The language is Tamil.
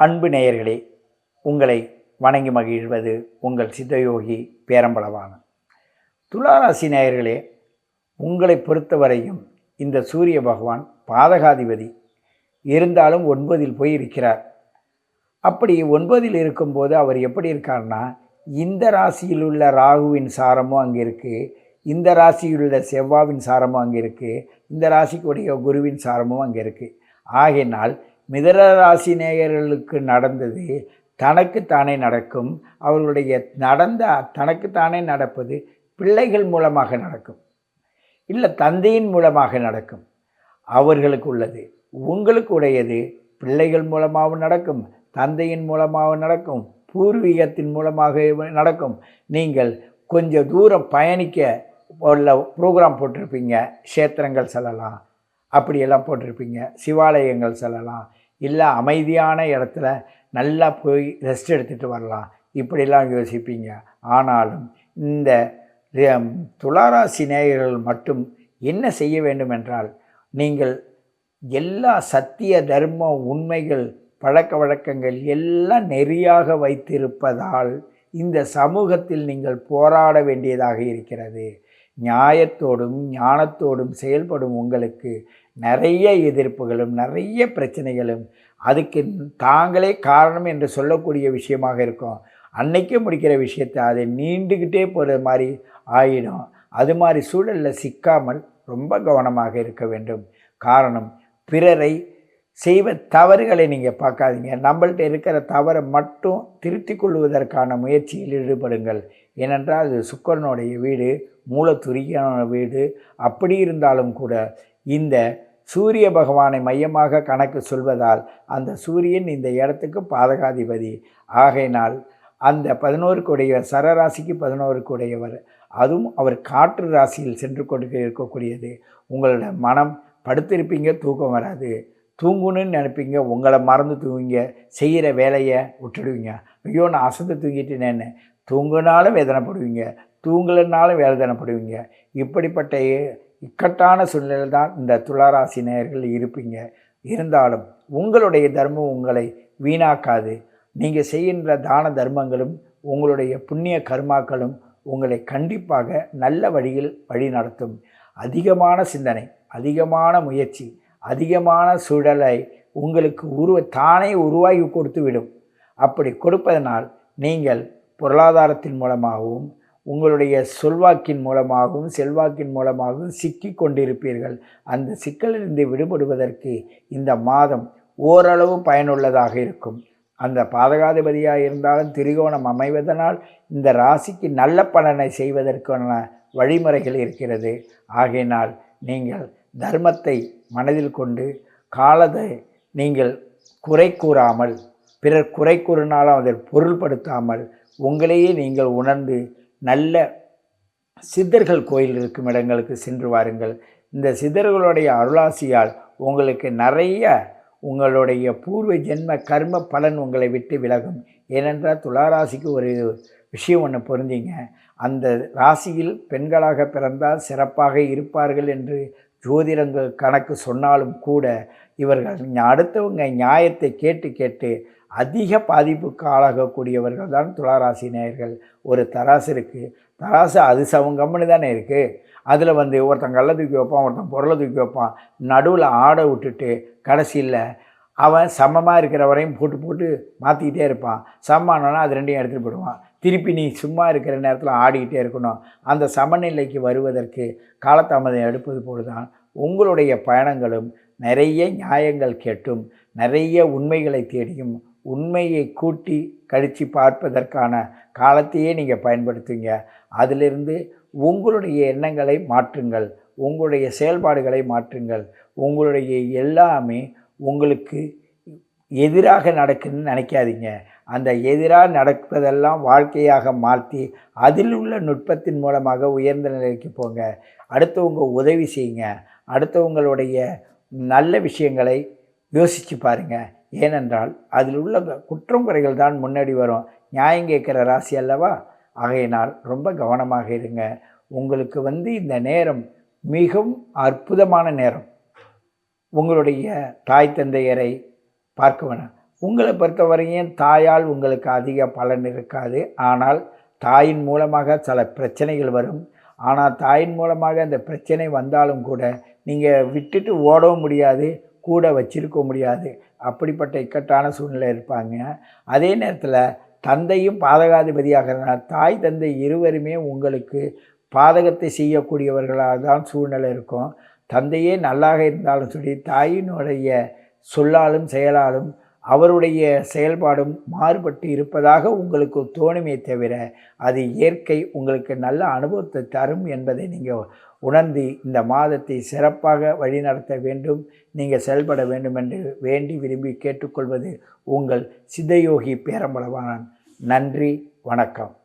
அன்பு நேயர்களே உங்களை வணங்கி மகிழ்வது உங்கள் சித்தயோகி பேரம்பளவானன் துளாராசி நேயர்களே உங்களை பொறுத்தவரையும் இந்த சூரிய பகவான் பாதகாதிபதி. இருந்தாலும் ஒன்பதில் போய் இருக்கிறார் அப்படி ஒன்பதில் இருக்கும்போது அவர் எப்படி இருக்கார்னா இந்த ராசியில் உள்ள ராகுவின் சாரமும் அங்கே இருக்குது இந்த ராசியில் உள்ள செவ்வாவின் சாரமும் அங்கே இருக்குது இந்த ராசிக்குடைய குருவின் சாரமும் அங்கே இருக்குது ஆகையினால் மிதர ராசி நேயர்களுக்கு நடந்தது தனக்குத்தானே நடக்கும். அவர்களுடைய நடந்த தனக்குத்தானே நடப்பது பிள்ளைகள் மூலமாக நடக்கும். இல்லை தந்தையின் மூலமாக நடக்கும். அவர்களுக்கு உள்ளது. உங்களுக்கு உடையது பிள்ளைகள் மூலமாகவும் நடக்கும். தந்தையின் மூலமாகவும் நடக்கும். பூர்வீகத்தின் மூலமாக நடக்கும். நீங்கள் கொஞ்சம் தூரம் பயணிக்க உள்ள ப்ரோக்ராம் போட்டிருப்பீங்க. க்ஷேத்திரங்கள் செல்லலாம். அப்படியெல்லாம் போட்டிருப்பீங்க. சிவாலயங்கள் செல்லலாம். இல்லை அமைதியான இடத்துல நல்லா போய் ரெஸ்ட் எடுத்துகிட்டு வரலாம். இப்படிலாம் யோசிப்பீங்க. ஆனாலும் இந்த துளாராசி நேயர்கள் மட்டும் என்ன செய்ய வேண்டும் என்றால் நீங்கள் எல்லா சத்திய தர்ம உண்மைகள் பழக்க வழக்கங்கள் எல்லாம் நெறியாக வைத்திருப்பதால் இந்த சமூகத்தில் நீங்கள் போராட வேண்டியதாக இருக்கிறது. நியாயத்தோடும் ஞானத்தோடும் செயல்படும் உங்களுக்கு நிறைய எதிர்ப்புகளும் நிறைய பிரச்சனைகளும் அதுக்கு தாங்களே காரணம் என்று சொல்லக்கூடிய விஷயமாக இருக்கும். அன்னைக்கு முடிக்கிற விஷயத்தை அதை நீண்டுக்கிட்டே போகிற மாதிரி ஆயிடும். அது மாதிரி சூழலில் சிக்காமல் ரொம்ப கவனமாக இருக்க வேண்டும். காரணம் பிறரை செய்வ தவறுகளை நீங்கள் பார்க்காதீங்க. நம்மள்ட்ட இருக்கிற தவறை மட்டும் திருத்திக் கொள்வதற்கான முயற்சியில் ஈடுபடுங்கள். ஏனென்றால் அது சுக்கரனுடைய வீடு. மூலத்துரியான வீடு அப்படி இருந்தாலும் கூட இந்த சூரிய பகவானை மையமாக கணக்கு சொல்வதால் அந்த சூரியன் இந்த இடத்துக்கு பாதகாதிபதி. ஆகையினால் அந்த பதினோருக்குடைய சரராசிக்கு பதினோருக்குடையவர் அதுவும் அவர் காற்று ராசியில் சென்று கொண்டு இருக்கக்கூடியது. உங்களோட மனம் படுத்திருப்பீங்க தூக்கம் வராது. தூங்கணும்னு நினைப்பீங்க உங்களை மறந்து தூங்குங்க செய்கிற வேலையை விட்டுடுவீங்க. ஐயோ நான் அசந்து தூங்கிட்டேனேன்னு தூங்குனாலும் வேதனைப்படுவீங்க. தூங்கலைனாலும் வேதனைப்படுவீங்க இப்படிப்பட்ட இக்கட்டான சூழ்நிலை தான் இந்த துளாராசி நேயர்கள் இருப்பீங்க. இருந்தாலும் உங்களுடைய தர்மம் உங்களை வீணாக்காது. நீங்கள் செய்கின்ற தான தர்மங்களும் உங்களுடைய புண்ணிய கர்மாக்களும் உங்களை கண்டிப்பாக நல்ல வழியில் வழி நடத்தும். அதிகமான சிந்தனை அதிகமான முயற்சி அதிகமான சூழலை உங்களுக்கு உருவ தானே உருவாகி கொடுத்து விடும் அப்படி கொடுப்பதனால் நீங்கள் பொருளாதாரத்தின் மூலமாகவும் உங்களுடைய சொல்வாக்கின் மூலமாகவும் செல்வாக்கின் மூலமாகவும் சிக்கி கொண்டிருப்பீர்கள் அந்த சிக்கலிலிருந்து விடுபடுவதற்கு இந்த மாதம் ஓரளவு பயனுள்ளதாக இருக்கும். அந்த பாதகாதிபதியாக இருந்தாலும் திரிகோணம் அமைவதனால் இந்த ராசிக்கு நல்ல பலனை செய்வதற்கான வழிமுறைகள் இருக்கிறது. ஆகையினால் நீங்கள் தர்மத்தை மனதில் கொண்டு காலத்தை நீங்கள் குறை கூறாமல் பிறர் குறை கூறினாலும் அதில் பொருள்படுத்தாமல் உங்களையே நீங்கள் உணர்ந்து நல்ல சித்தர்கள் கோயில் இருக்கும் இடங்களுக்கு சென்று வாருங்கள். இந்த சித்தர்களுடைய அருளாசியால் உங்களுக்கு நிறைய உங்களுடைய பூர்வ ஜென்ம கர்ம பலன் உங்களை விட்டு விலகும். ஏனென்றால் துளாராசிக்கு ஒரு விஷயம் ஒன்று பொருந்திங்க. அந்த ராசியில் பெண்களாக பிறந்தால் சிறப்பாக இருப்பார்கள் என்று ஜோதிடங்கள் கணக்கு சொன்னாலும் கூட இவர்கள் அடுத்தவங்க நியாயத்தை கேட்டு கேட்டு அதிக பாதிப்புக்கு ஆளாகக்கூடியவர்கள் தான் துளாராசி நேயர்கள். ஒரு தராசு இருக்குது தராசு அது சவங்கம்னு தானே இருக்குது அதில் வந்து ஒருத்தன் கல்லை தூக்கி வைப்பான் ஒருத்தன் பொருளை தூக்கி வைப்பான். நடுவில் ஆடை விட்டுட்டு கடைசியில் அவன் சமமாக இருக்கிற வரையும் போட்டு போட்டு மாற்றிக்கிட்டே இருப்பான். சமமானோன்னா அது ரெண்டையும் எடுத்துகிட்டு போயிடுவான். திருப்பி நீ சும்மா இருக்கிற நேரத்தில் ஆடிக்கிட்டே இருக்கணும். அந்த சமநிலைக்கு வருவதற்கு காலதாமதம் எடுப்பது போல தான் உங்களுடைய பயணங்களும் நிறைய நியாயங்கள் கேட்டும் நிறைய உண்மைகளை தேடியும் உண்மையை கூட்டி கழித்து பார்ப்பதற்கான காலத்தையே நீங்கள் பயன்படுத்துங்க. அதிலிருந்து உங்களுடைய எண்ணங்களை மாற்றுங்கள். உங்களுடைய செயல்பாடுகளை மாற்றுங்கள். உங்களுடைய எல்லாமே உங்களுக்கு எதிராக நடக்குதுன்னு நினைக்காதீங்க. அந்த எதிராக நடப்பதெல்லாம் வாழ்க்கையாக மாற்றி அதில் உள்ள நுட்பத்தின் மூலமாக உயர்ந்த நிலைக்கு போங்க. அடுத்தவங்க உதவி செய்யுங்க. அடுத்தவங்களுடைய நல்ல விஷயங்களை யோசித்து பாருங்கள் ஏனென்றால் அதில் உள்ள குற்றம் குறைகள் தான் முன்னாடி வரும். நியாயம் கேட்குற ராசி அல்லவா? ஆகையினால் ரொம்ப கவனமாக இருங்க. உங்களுக்கு வந்து இந்த நேரம் மிகவும் அற்புதமான நேரம். உங்களுடைய தாய் தந்தையரை பார்க்க வேணாம். உங்களை பொறுத்தவரையும் தாயால் உங்களுக்கு அதிக பலன் இருக்காது. ஆனால் தாயின் மூலமாக சில பிரச்சனைகள் வரும். ஆனால் தாயின் மூலமாக அந்த பிரச்சனை வந்தாலும் கூட நீங்கள் விட்டுட்டு ஓடவும் முடியாது. கூட வச்சிருக்க முடியாது. அப்படிப்பட்ட இக்கட்டான சூழ்நிலை இருப்பாங்க. அதே நேரத்தில் தந்தையும் பாதகாதிபதியாக தாய் தந்தை இருவருமே உங்களுக்கு பாதகத்தை செய்யக்கூடியவர்களாக தான் சூழ்நிலை இருக்கும். தந்தையே நல்லாக இருந்தாலும் சரி தாயினுடைய சொல்லாலும் செயலாலும் அவருடைய செயல்பாடும் மாறுபட்டு இருப்பதாக உங்களுக்கு தோணுமே தவிர அது இயற்கை உங்களுக்கு நல்ல அனுபவத்தை தரும் என்பதை நீங்கள் உணர்ந்து இந்த மாதத்தை சிறப்பாக வழிநடத்த வேண்டும் நீங்கள் செயல்பட வேண்டும் என்று வேண்டி விரும்பி கேட்டுக்கொள்வது உங்கள் சித்தயோகி பேரம்பளவானன் நன்றி வணக்கம்.